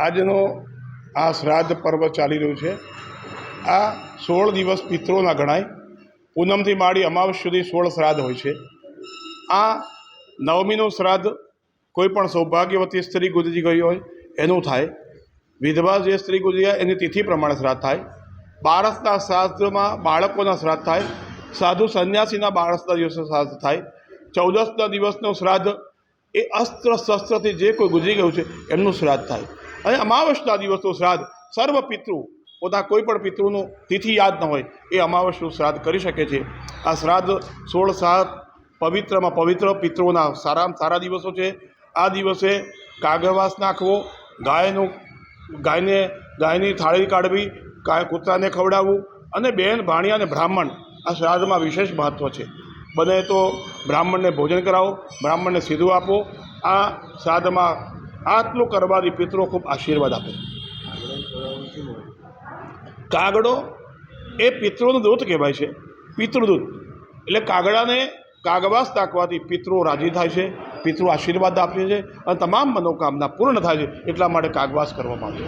આજનો આ શ્રાદ્ધ પર્વ ચાલી રહ્યું છે. આ સોળ દિવસ પિત્રોના ગણાય. પૂનમથી માંડી અમાવસ સુધી સોળ શ્રાદ્ધ હોય છે. આ નવમીનું શ્રાદ્ધ કોઈ પણ સૌભાગ્યવતી સ્ત્રી ગુજરી ગઈ હોય, એનું થાય. વિધવા જે સ્ત્રી ગુજરી જાય એની તિથિ પ્રમાણે શ્રાદ્ધ થાય. બાળસના શ્રાદ્ધમાં બાળકોના શ્રાદ્ધ થાય. સાધુ સંન્યાસીના બારસના દિવસે શ્રાદ્ધ થાય. ચૌદસના દિવસનો શ્રાદ્ધ એ અસ્ત્ર શસ્ત્રથી જે કોઈ ગુજરી ગયું છે, એમનું શ્રાદ્ધ થાય. અને અમાવસના દિવસનું શ્રાદ્ધ સર્વ પિતૃ, પોતા કોઈ પણ પિતૃનું તિથિ યાદ ન હોય, એ અમાવસનું શ્રાદ્ધ કરી શકે છે. આ શ્રાદ્ધ સોળ સાત પવિત્રમાં પવિત્ર પિતૃના સારામાં સારા દિવસો છે. આ દિવસે કાગળવાસ નાખવો, ગાયનું, ગાયને, ગાયની થાળી કાઢવી, ગાય કૂતરાને ખવડાવવું અને બહેન ભાણિયા અને બ્રાહ્મણ આ શ્રાદ્ધમાં વિશેષ મહત્ત્વ છે. બને તો બ્રાહ્મણને ભોજન કરાવો, બ્રાહ્મણને સીધું આપો. આ શ્રાદ્ધમાં આટલું કરવાથી પિતરો ખૂબ આશીર્વાદ આપે. કાગડો એ પિતૃનું દૂત કહેવાય છે. પિતૃદૂત. એટલે કાગડાને કાગવાસ નાખવાથી પિતૃ રાજી થાય છે, પિતૃ આશીર્વાદ આપે છે અને તમામ મનોકામના પૂર્ણ થાય છે એટલા માટે કાગવાસ કરવામાં આવે છે.